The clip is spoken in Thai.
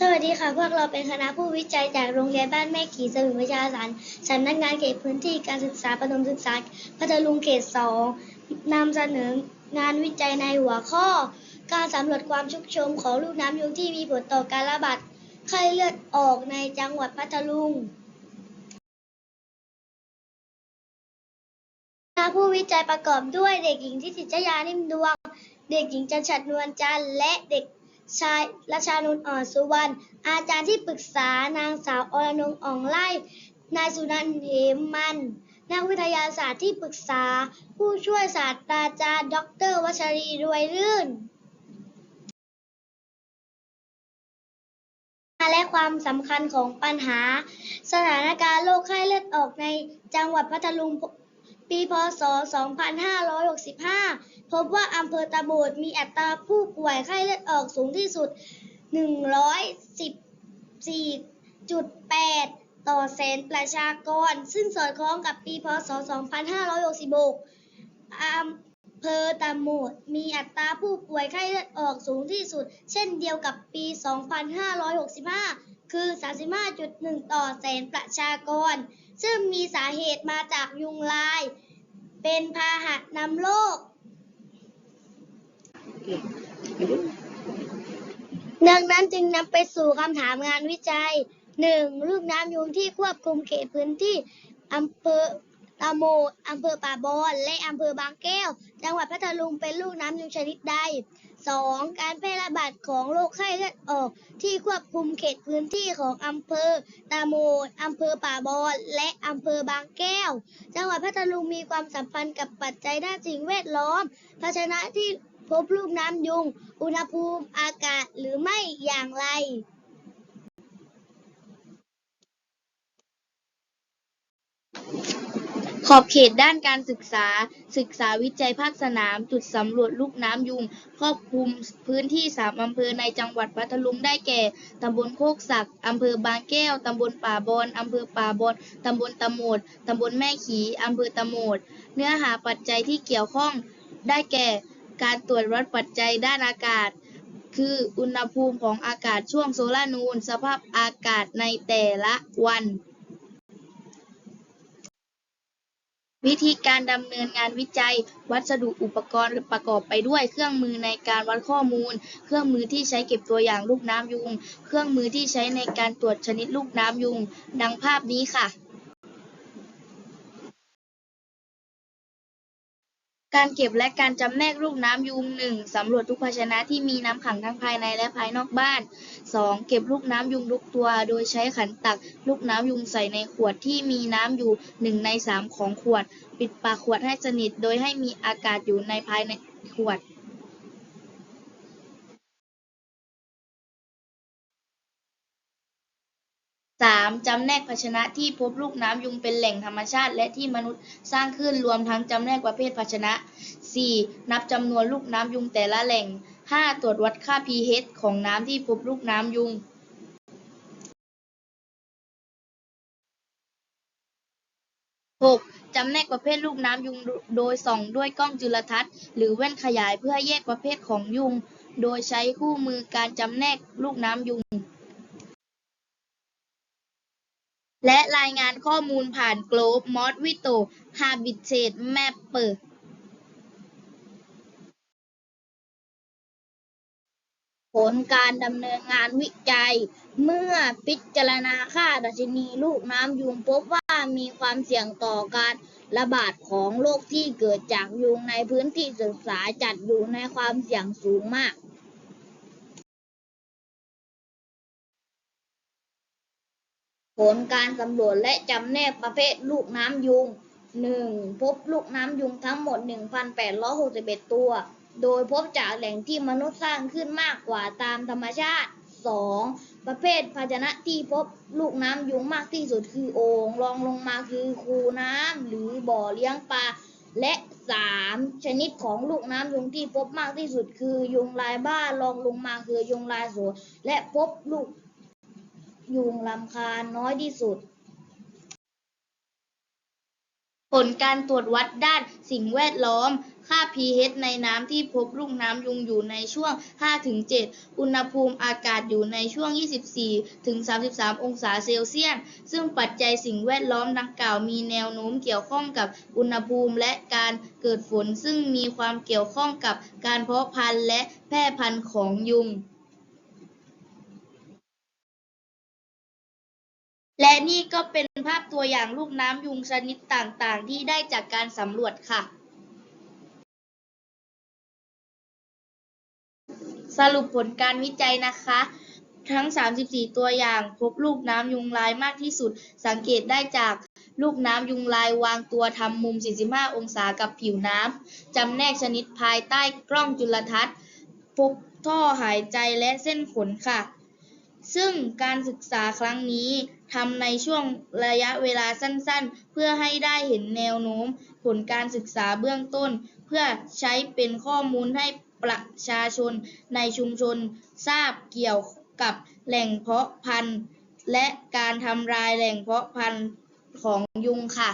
สวัสดีค่ะ พวกเราเป็นคณะผู้วิจัยจากโรงเรียนบ้านแม่ขี่สมุทรประชาสรรสำนักงานเขตพื้นที่การศึกษาประถมศึกษาพัทลุงเขตสองนำเสนองานวิจัยในหัวข้อ การสำรวจความชุกชมของลูกน้ำยุงที่มีผลต่อการระบาดไข้เลือดออกในจังหวัดพัทลุงคณะผู้วิจัยประกอบด้วยเด็กหญิงทิติชยานิ่มดวง เด็กหญิงจันฉัดนวลจันทร์และเด็ก ชายรัชานนอ่อนสุวรรณอาจารย์ที่ปรึกษานางสาวอรนงอ่องไล่นายสุนันท์เหมมัน นักวิทยาศาสตร์ที่ปรึกษา ผู้ช่วยศาสตราจารย์ ดรวัชรีรวยรื่น และความสำคัญของปัญหา สถานการณ์โรคไข้เลือดออกในจังหวัดพัทลุง ปีพศ 2565 พบว่าอำเภอตะโบดมีอัตราผู้ป่วยไข้เลือดออกสูงที่สุด 114.8 ต่อแสนประชากร ซึ่งสอดคล้องกับปีพศ 2566อำเภอตะโหมดมีอัตราผู้ป่วยไข้เลือดออกสูงที่สุด เช่นเดียวกับปี 2565 คือ 35.1 ต่อแสนประชากร ซึ่งมีสาเหตุมาจากยุงลาย เป็นพาหะนำโรค ดังนั้นจึงนำไปสู่คำถามงานวิจัย 1. ลูกน้ำยุงที่ควบคุมเขตพื้นที่อำเภอตะโมดอำเภอป่าบอน และอำเภอบางแก้ว จังหวัดพัทลุงเป็นลูกน้ำยุงชนิดใด 2. การแพร่ระบาดของโรคไข้เลือดออกที่ควบคุมเขตพื้นที่ของอำเภอตาโมดอำเภอป่าบอนและอำเภอบางแก้ว จังหวัดพัทลุงมีความสัมพันธ์กับปัจจัยด้านสิ่งแวดล้อม ภาชนะที่พบลูกน้ำยุง อุณหภูมิอากาศหรือไม่อย่างไร ขอบเขตด้านการศึกษา ศึกษาวิจัยภาคสนาม จุดสำรวจลูกน้ำยุง ครอบคลุมพื้นที่3อำเภอในจังหวัดพัทลุงได้แก่ ตำบลโคกศักดิ์อำเภอบางแก้ว ตำบลป่าบอนอำเภอป่าบอนตำบลตะโหมด ตำบลแม่ขีอำเภอตะโหมด เนื้อหาปัจจัยที่เกี่ยวข้อง ได้แก่ การตรวจวัดปัจจัยด้านอากาศ คืออุณหภูมิของอากาศช่วงโซลาร์นูน สภาพอากาศในแต่ละวัน วิธีการดำเนินงานวิจัย วัสดุอุปกรณ์ประกอบไปด้วย เครื่องมือในการวัดข้อมูล เครื่องมือที่ใช้เก็บตัวอย่างลูกน้ำยุง เครื่องมือที่ใช้ในการตรวจชนิดลูกน้ำยุง ดังภาพนี้ค่ะ การเก็บและการจำแนกรูปน้ำยุง 1. สำรวจทุกภาชนะที่มีน้ำขังทั้งภายในและภายนอกบ้าน 2. เก็บลูกน้ำยุงทุกตัว โดยใช้ขันตักลูกน้ำยุงใส่ในขวดที่มีน้ำอยู่ 1 ใน 3 ของขวด ปิดปากขวดให้สนิท โดยให้มีอากาศอยู่ในภายในขวด 3. จำแนกภาชนะที่พบลูกน้ำยุงเป็นแหล่งธรรมชาติ และที่มนุษย์สร้างขึ้นรวมทั้งจำแนกประเภทภาชนะ 4. นับจำนวนลูกน้ำยุงแต่ละแหล่ง 5. ตรวจวัดค่า pH ของน้ำที่พบลูกน้ำยุง 6. จำแนกประเภทลูกน้ำยุงโดยส่องด้วยกล้องจุลทรรศน์ หรือแว่นขยายเพื่อแยกประเภทของยุง โดยใช้คู่มือการจำแนกลูกน้ำยุง และรายงานข้อมูลผ่าน Globe m o s q u i t o Habitat Mapper ผลการดำเนินงานวิจัย เมื่อพิจารณาค่าดัชนีลูกน้ำยุงพบว่ามีความเสี่ยงต่อการระบาดของโรคที่เกิดจากยุงในพื้นที่ศึกษาจัดอยู่ในความเสี่ยงสูงมาก ผลการสำรวจและจำแนกประเภทลูกน้ำยุง 1. พบลูกน้ำยุงทั้งหมด 1,861 ตัว โดยพบจากแหล่งที่มนุษย์สร้างขึ้นมากกว่าตามธรรมชาติ 2. ประเภทภาชนะที่พบลูกน้ำยุงมากที่สุดคือโอ่งรองลงมาคือคูน้ำหรือบ่อเลี้ยงปลา และ 3. ชนิดของลูกน้ำยุงที่พบมากที่สุดคือยุงลายบ้านรองลงมาคือยุงลายสวนและพบลูก ยุงลำคาญน้อยที่สุด ผลการตรวจวัดด้านสิ่งแวดล้อม ค่า pH ในน้ำที่พบลูกน้ำยุงอยู่ในช่วง 5-7 อุณหภูมิอากาศอยู่ในช่วง 24-33 องศาเซลเซียส ซึ่งปัจจัยสิ่งแวดล้อมดังกล่าวมีแนวโน้มเกี่ยวข้องกับอุณหภูมิและการเกิดฝน ซึ่งมีความเกี่ยวข้องกับการเพาะพันธุ์และแพร่พันธุ์ของยุง และนี่ก็เป็นภาพตัวอย่างลูกน้ำยุงชนิดต่างๆ ที่ได้จากการสำรวจค่ะ สรุปผลการวิจัยนะคะ ทั้ง 34 ตัวอย่างพบลูกน้ำยุงลายมากที่สุด สังเกตได้จากลูกน้ำยุงลายวางตัวทำมุม 45 องศากับผิวน้ำ จำแนกชนิดภายใต้กล้องจุลทรรศน์พบท่อหายใจและเส้นขนค่ะ ซึ่งการศึกษาครั้งนี้ทำในช่วงระยะเวลาสั้นๆ เพื่อให้ได้เห็นแนวโน้ม ผลการศึกษาเบื้องต้น เพื่อใช้เป็นข้อมูลให้ประชาชนในชุมชนทราบเกี่ยวกับแหล่งเพาะพันธุ์ และการทำลายแหล่งเพาะพันธุ์ของยุงค่ะ